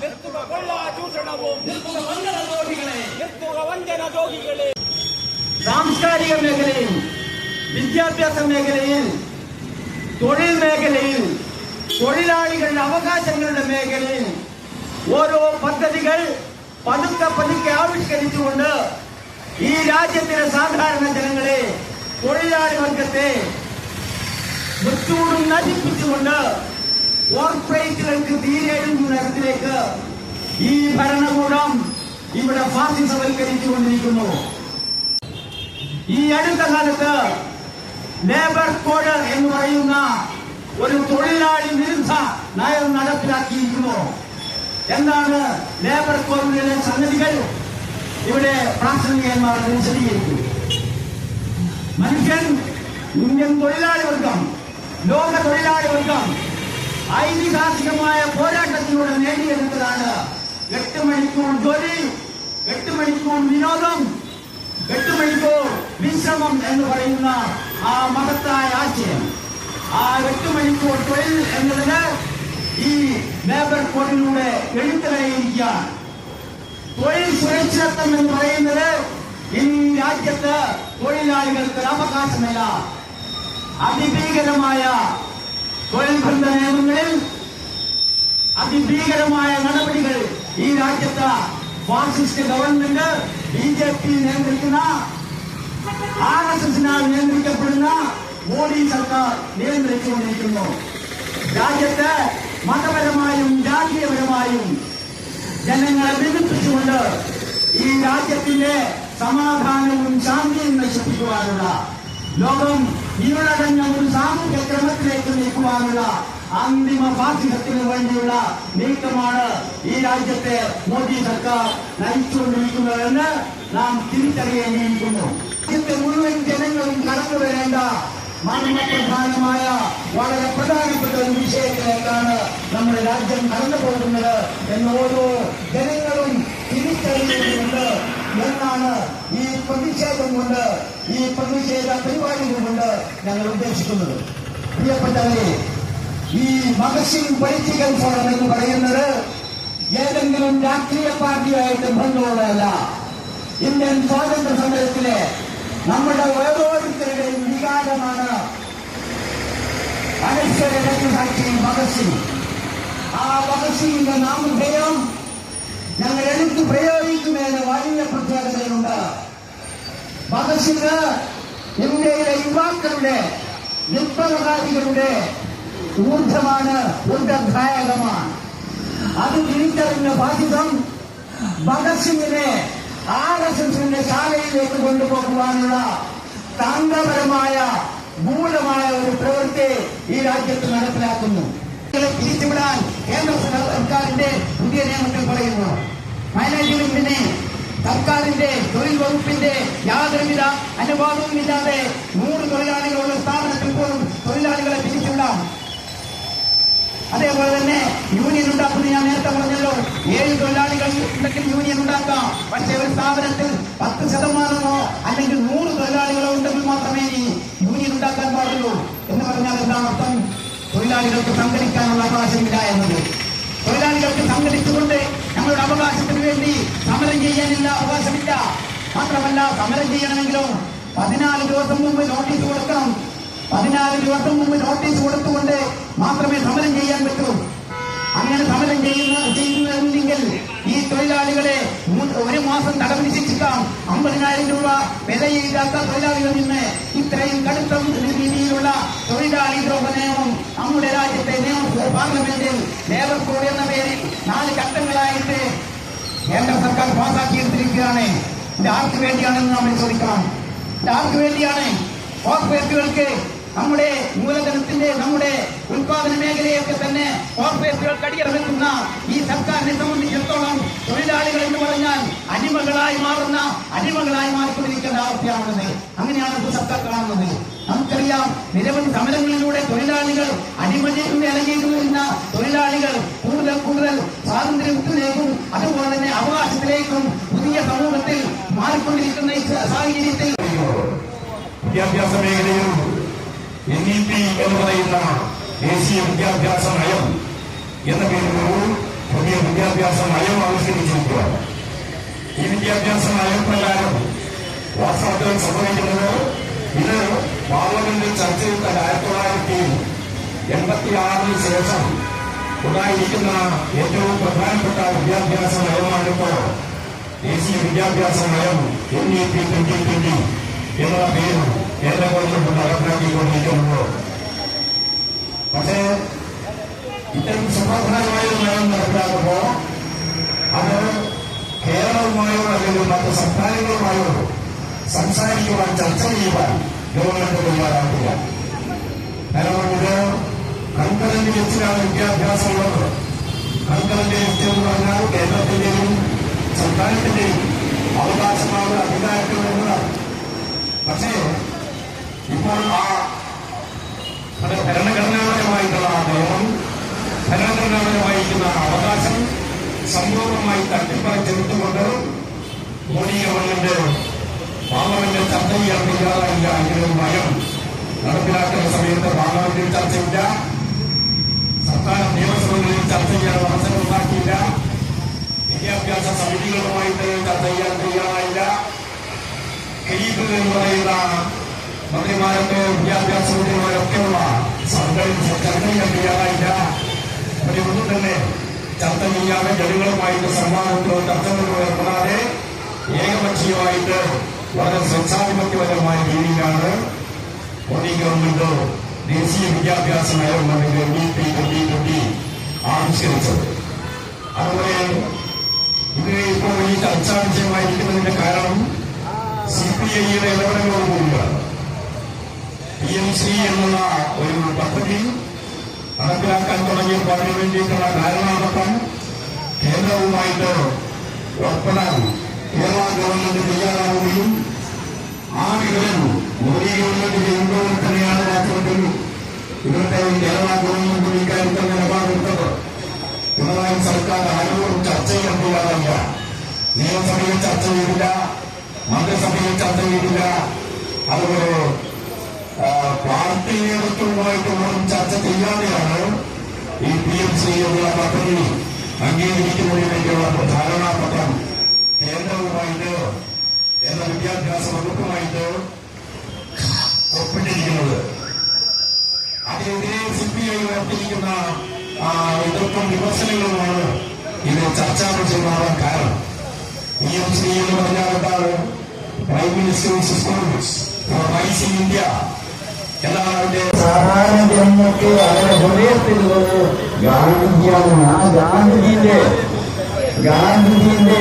നിർത്തുക കൊള്ളാ ചൂഷണവും. നിർത്തുക വഞ്ചന ദ്രോഹികളെ സാംസ്കാരിക മേഖലയിൽ വിദ്യാഭ്യാസ മേഖലയിൽ തൊഴിൽ മേഖലയിൽ തൊഴിലാളികളുടെ അവകാശങ്ങളുടെ മേഖലയിൽ ഓരോ പദ്ധതികൾ പതുക്കെ പതുക്കെ ആവിഷ്കരിച്ചുകൊണ്ട് ഈ രാജ്യത്തിലെ സാധാരണ ജനങ്ങളെ തൊഴിലാളി വർഗത്തെ മൃത്യൂടും നശിപ്പിച്ചുകൊണ്ട് കോർപ്പറേറ്റുകൾക്ക് തീരെഴുന്ന തരത്തിലേക്ക് ഈ ഭരണകൂടം ഇവിടെ ഫാസിസവൽക്കരിച്ചുകൊണ്ടിരിക്കുന്നു ഈ അടുത്ത കാലത്ത് ലേബർ കോഡ് എന്ന് പറയുന്ന ഒരു തൊഴിലാളി വിരുദ്ധ നയം നടപ്പിലാക്കിയിരിക്കുന്നു. എന്താണ് ലേബർ കോഡിലെ സംഗതികൾ? ഇവിടെ പ്രാസംഗികന്മാർ വിശദീകരിക്കും. മനുഷ്യൻ ഇന്ത്യൻ തൊഴിലാളി വർഗം ലോക തൊഴിലാളി വർഗം ഐതിഹാസികമായ പോരാട്ടത്തിലൂടെ നേടിയെടുത്തതാണ് എട്ട് മണിക്കൂർ ജോലി എട്ട് മണിക്കൂർ വിനോദം എട്ട് മണിക്കൂർ വിശ്രമം എന്ന് പറയുന്ന ആ മഹത്തായ ആശയം. ആ എട്ട് മണിക്കൂർ തൊഴിൽ എന്നതിന് ഈ ലേബർ കോഡിലൂടെ എഴുത്തലായിരിക്കുകയാണ്. തൊഴിൽ സുരക്ഷിതത്വം എന്ന് പറയുന്നത് ഈ രാജ്യത്ത് തൊഴിലാളികൾക്ക് അവകാശമില്ല അതിഭീകരമായ ബന്ധ നിയമങ്ങളിൽ അതിഭീകരമായ നടപടികൾ ഈ രാജ്യത്ത് fascist government B J P നിയന്ത്രിക്കുന്ന ആർ എസ് എസിനാൽ നിയന്ത്രിക്കപ്പെടുന്ന മോദി സർക്കാർ നിയന്ത്രിച്ചുകൊണ്ടിരിക്കുന്നു. രാജ്യത്ത് മതപരമായും ജാതീയപരമായും ജനങ്ങളെ വിധിപ്പിച്ചുകൊണ്ട് ഈ രാജ്യത്തിന്റെ സമാധാനവും ശാന്തിയും നശിപ്പിക്കുവാനുള്ള ലോകം ഇരുളടഞ്ഞ ഒരു സാമൂഹ്യ ക്രമത്തിലേക്ക് നീക്കുവാനുള്ള അന്തിമ ഫാസിസത്തിന് വേണ്ടിയുള്ള നീക്കമാണ് ഈ രാജ്യത്തെ മോദി സർക്കാർ നയിച്ചുകൊണ്ടിരിക്കുന്നതെന്ന് നാം തിരിച്ചറിയേണ്ടിയിരിക്കുന്നു. രാജ്യത്തെ മുഴുവൻ ജനങ്ങളും കടന്നു വരേണ്ട മർമ്മപ്രധാനമായ വളരെ പ്രധാനപ്പെട്ട ഒരു വിഷയത്തിലേക്കാണ് നമ്മുടെ രാജ്യം കടന്നു പോകുന്നത് എന്ന് ഓരോ ജനങ്ങളും തിരിച്ചറിയുന്നുണ്ട് എന്നാണ് ഈ പ്രതിഷേധം കൊണ്ട് ഈ പ്രതിഷേധ പരിപാടികൾ കൊണ്ട് ഞങ്ങൾ ഉദ്ദേശിക്കുന്നത്. പ്രിയപ്പെട്ടവരെ ഈ ഭഗത് സിംഗ് പൊളിറ്റിക്കൽ ഫോറം എന്ന് പറയുന്നത് ഏതെങ്കിലും രാഷ്ട്രീയ പാർട്ടിയായിട്ട് ബന്ധമുള്ളതല്ല. ഇന്ത്യൻ സ്വാതന്ത്ര്യ സമരത്തിലെ നമ്മുടെ ഓരോരുത്തരുടെയും വികാരമാണ് അനശ്വര രക്തസാക്ഷി ഭഗത് ആ ഭഗത് സിംഗിന്റെ നാമധേയം ഞങ്ങൾ എടുത്ത് പ്രയോഗിക്കുമെന്ന് വലിയ പ്രത്യേകതയുണ്ട്. ഭഗത് സിംഗ് ഇന്ത്യയിലെ യുവാക്കളുടെ വിപ്ലവകാരികളുടെ ഊർജമാണ് ഊർജദായകമാണ് അത് തിരിച്ചറിഞ്ഞ ബാധിതം ഭഗത് സിംഗിനെ ആർ എസ് എസിന്റെ ശാലയിലേക്ക് കൊണ്ടുപോകുവാനുള്ള തന്ത്രപരമായ ഗൂഢമായ ഒരു പ്രവൃത്തി ഈ രാജ്യത്ത് നടപ്പിലാക്കുന്നു. ഇവരെ പിരിച്ചുവിടാൻ കേന്ദ്ര സർക്കാരിന്റെ പുതിയ നിയമത്തിൽ പറയുന്നു മാനേജ്മെന്റിനെ സർക്കാരിന്റെ തൊഴിൽ വകുപ്പിന്റെ യാതൊരുവിധ അനുവാദവുമില്ലാതെ നൂറ് തൊഴിലാളികളുള്ള സ്ഥാപനത്തിൽ പോലും തൊഴിലാളികളെ പിരിച്ചുവിടാം. അതേപോലെ തന്നെ യൂണിയൻ ഉണ്ടാക്കുന്ന ഞാൻ നേരത്തെ പറഞ്ഞല്ലോ. ഏഴ് തൊഴിലാളികൾ ഉണ്ടെങ്കിൽ യൂണിയൻ ഉണ്ടാക്കാം. പക്ഷേ ഒരു സ്ഥാപനത്തിൽ പത്ത് ശതമാനമോ അല്ലെങ്കിൽ നൂറ് തൊഴിലാളികളോ ഉണ്ടെങ്കിൽ മാത്രമേ ഇനി യൂണിയൻ ഉണ്ടാക്കാൻ പാടുള്ളൂ എന്ന് പറഞ്ഞാൽ എന്താണ് അർത്ഥം? തൊഴിലാളികൾക്ക് സംഘടിക്കാനുള്ള അവകാശമില്ല എന്നത്. തൊഴിലാളികൾക്ക് സംഘടിച്ചുകൊണ്ട് ഞങ്ങളുടെ അവകാശത്തിന് വേണ്ടി സമരം ചെയ്യാനില്ല അവകാശമില്ല. മാത്രമല്ല സമരം ചെയ്യണമെങ്കിലും പതിനാല് ദിവസം മുമ്പ് നോട്ടീസ് കൊടുക്കണം. പതിനാല് ദിവസം മുമ്പ് നോട്ടീസ് കൊടുത്തുകൊണ്ട് മാത്രമേ സമരം ചെയ്യാൻ പറ്റൂ. അങ്ങനെ സമരം ചെയ്യുന്ന ചെയ്യുന്നുണ്ടെങ്കിൽ ഈ തൊഴിലാളികളെ ഒരു വിലയില്ലാത്ത തൊഴിലാളികളിൽ നിന്ന് ഇത്രയും കടുത്ത രീതിയിലുള്ള തൊഴിലാളി ദ്രോഹ നിയമം നമ്മുടെ രാജ്യത്തെ നിയമ പാർലമെന്റിൽ ലേബർ കോഡ് എന്ന പേരിൽ നാല് ഘട്ടങ്ങളായിട്ട് കേന്ദ്ര സർക്കാർ പാസാക്കിയെടുത്തിരിക്കുകയാണ്. ഇത് ആർക്ക് വേണ്ടിയാണെന്ന് നമ്മൾ ചോദിക്കണം. ഇത് ആർക്ക് വേണ്ടിയാണ്? കോർപ്പറേറ്റുകൾക്ക് നമ്മുടെ മൂലധനത്തിന്റെ നമ്മുടെ ഉത്പാദന മേഖലയൊക്കെ തന്നെ കോർപ്പറേറ്റുകൾ അടിയറവെക്കുന്ന ഈ സർക്കാരിനെ സംബന്ധിച്ചിടത്തോളം തൊഴിലാളികൾ എന്ന് പറഞ്ഞാൽ അടിമകളായി മാറുന്ന അടിമകളായി മാറിക്കൊണ്ടിരിക്കേണ്ട അവസ്ഥയാണുള്ളത് അങ്ങനെയാണ് ഇപ്പോൾ സർക്കാർ കാണുന്നത്. നമുക്കറിയാം നിരവധി സമരങ്ങളിലൂടെ തൊഴിലാളികൾ അടിമജയിൽ ഇറങ്ങിയിരുന്ന തൊഴിലാളികൾ കൂടുതൽ കൂടുതൽ സ്വാതന്ത്ര്യത്തിലേക്കും അതുപോലെ തന്നെ അവകാശത്തിലേക്കും പുതിയ സമൂഹത്തിൽ മാറിക്കൊണ്ടിരിക്കുന്ന ഈ സാഹചര്യത്തിൽ വിദ്യാഭ്യാസ മേഖലയിൽ എൻ ഇ പി എന്ന് പറയുന്ന ദേശീയ വിദ്യാഭ്യാസ നയം എന്ന പേരിൽ ഒരു പുതിയ വിദ്യാഭ്യാസ നയം ആവിഷ്കരിച്ചിരിക്കുകയാണ് ഈ വിദ്യാഭ്യാസ നയപ്രകാരം വാസ്തവത്തിൽ സംഭവിക്കുന്നത് ഇത് പാർലമെന്റിൽ ചർച്ച ചെയ്ത ആയിരത്തി തൊള്ളായിരത്തി എൺപത്തി ശേഷം ഉണ്ടായിരിക്കുന്ന ഏറ്റവും പ്രധാനപ്പെട്ട വിദ്യാഭ്യാസ നയമാണിപ്പോൾ ദേശീയ വിദ്യാഭ്യാസ നയം N E P twenty twenty എന്നുള്ള പേര് കേന്ദ്ര ഗവൺമെന്റ് നടപ്പിലാക്കിക്കൊണ്ടിരിക്കുന്നത് പക്ഷേ ഇത്തരം സുപ്രധാനമായ നയം നടപ്പിലാക്കുമ്പോൾ അത് കേരളവുമായോ അല്ലെങ്കിൽ മറ്റ് സംസ്ഥാനങ്ങളുമായോ സംസാരിക്കുവാൻ ചർച്ച ചെയ്യുവാൻ ഗവൺമെന്റ് തയ്യാറാക്കുക കാരണം ഇത് കൺകറന്റ് ലിസ്റ്റിലാണ് വിദ്യാഭ്യാസം ഉള്ളത് കൺകറന്റ് ലിസ്റ്റ് എന്ന് പറഞ്ഞാൽ കേരളത്തിന്റെയും സംസ്ഥാനത്തിന്റെയും അവകാശമാണ് അധികാരത്തിൽ വരുന്നതാണ് പക്ഷേ ഇപ്പോൾ ആ ഭരണഘടനാപരമായിട്ടുള്ള ആ നിയമം ഭരണഘടനാപരമായിരിക്കുന്ന അവകാശം സമ്പൂർണമായി തട്ടിപ്പറിച്ചെടുത്തുകൊണ്ട് മോദി ഗവൺമെന്റ് പാർലമെന്റിൽ ചർച്ച തയ്യാറായില്ല എങ്കിലും നയം നടപ്പിലാക്കുന്ന സമയത്ത് പാർലമെന്റിൽ ചർച്ചയില്ല സംസ്ഥാന നിയമസഭകളിൽ ചർച്ച ചെയ്യാൻ അവസരം ഉണ്ടാക്കിയില്ല വിദ്യാഭ്യാസ സമിതികളുമായിട്ട് ചർച്ച ചെയ്യാൻ തയ്യാറായില്ല. എന്ന് പറയുന്ന മന്ത്രിമാരൊക്കെ വിദ്യാഭ്യാസ മന്ത്രിമാരൊക്കെയുള്ള സംഘടന ചർച്ച ചെയ്യാൻ തയ്യാറായില്ല അവരെ ഒന്നും തന്നെ ചർച്ച ചെയ്യാതെ ജനങ്ങളുമായിട്ട് സംവാദത്തിലോ ചർച്ചകളിലോ ഏർപ്പെടാതെ ഏകപക്ഷീയമായിട്ട് വളരെ സ്വച്ഛാധിപത്യപരമായ രീതിയിലാണ് മോദി ഗവൺമെന്റ് ദേശീയ വിദ്യാഭ്യാസ നയം അല്ലെങ്കിൽ N E P twenty twenty ആവിഷ്കരിച്ചത്. അതുപോലെ ഇത് ഇപ്പോൾ ഈ ചർച്ചാ വിഷയമായിരിക്കുന്നതിന്റെ കാരണം സി പി ഐയുടെ ഇടപെടലുകളോടുകൂടിയാണ് പി എം സി എന്നുള്ള ഒരു പദ്ധതി നടപ്പിലാക്കാൻ തുടങ്ങിയതിന് വേണ്ടിയിട്ടുള്ള ധാരണാപത്രം കേന്ദ്രവുമായിട്ട് ഒപ്പിടാൻ കേരള ഗവൺമെന്റ് തയ്യാറാവുകയും ആ വിവരം മോദി ഗവൺമെന്റ് ചെയ്യുമ്പോൾ തന്നെയാണ് വാസ്തവത്തിൽ ഇവിടുത്തെ കേരള ഗവൺമെന്റ് ഇക്കാര്യത്തിൽ നിലപാടെടുത്തത്. പിണറായി സർക്കാർ ആരോടും ചർച്ച ചെയ്യാൻ തയ്യാറല്ല നിയമസഭയിൽ ചർച്ച ചെയ്തില്ല മന്ത്രിസഭയിൽ ചർച്ച ചെയ്തില്ല. അതുപോലെ പാർട്ടി നേതൃത്വവുമായിട്ട് പോലും ചർച്ച ചെയ്യാതെയാണ് ഈ പി എം സി എന്നുള്ള പദ്ധതി അംഗീകരിക്കുന്നതിലേക്കുള്ള ധാരണാപത്രം കേന്ദ്രവുമായിട്ട് എന്ന വിദ്യാഭ്യാസ വകുപ്പുമായിട്ട് ഒപ്പിട്ടിരിക്കുന്നത്. അതിനെതിരെ സി പി ഐ ഉയർത്തിയിരിക്കുന്ന എതിർപ്പും വിമർശനങ്ങളുമാണ് ഇത് ചർച്ചാ വിഷയമാവാൻ കാരണം. പി എം സി എന്ന് പറഞ്ഞാൽ എന്താണ്? Prime ministers for rising India എന്നാണ് അതിന്റെ സാധാരണ ജനങ്ങൾക്ക് അവരുടെ ഹൃദയത്തിലുള്ളത് ഗാന്ധിജിയാണ് ആ ഗാന്ധിജിന്റെ ഗാന്ധിജിന്റെ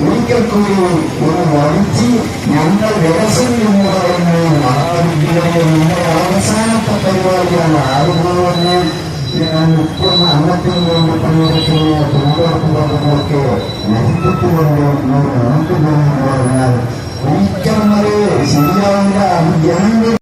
ഒരിക്കൽ കൂടി ഒന്ന് വഹിച്ച് ഞങ്ങൾ രഹസ്യം എന്ന് പറയുന്നത് മഹാവിദ്യാലയം നിങ്ങളുടെ അവസാനത്തെ പരിപാടിയാണ് അതുപോലെ ഞാൻ മുപ്പത് അന്നത്തിന് വേണ്ടി പണിയെടുക്കുന്ന തൊഴിലുറപ്പുകളൊക്കെ നശിപ്പിച്ചുകൊണ്ട് നമുക്ക് പറഞ്ഞാൽ ഒരിക്കൽ അത് సంగ్రహంగా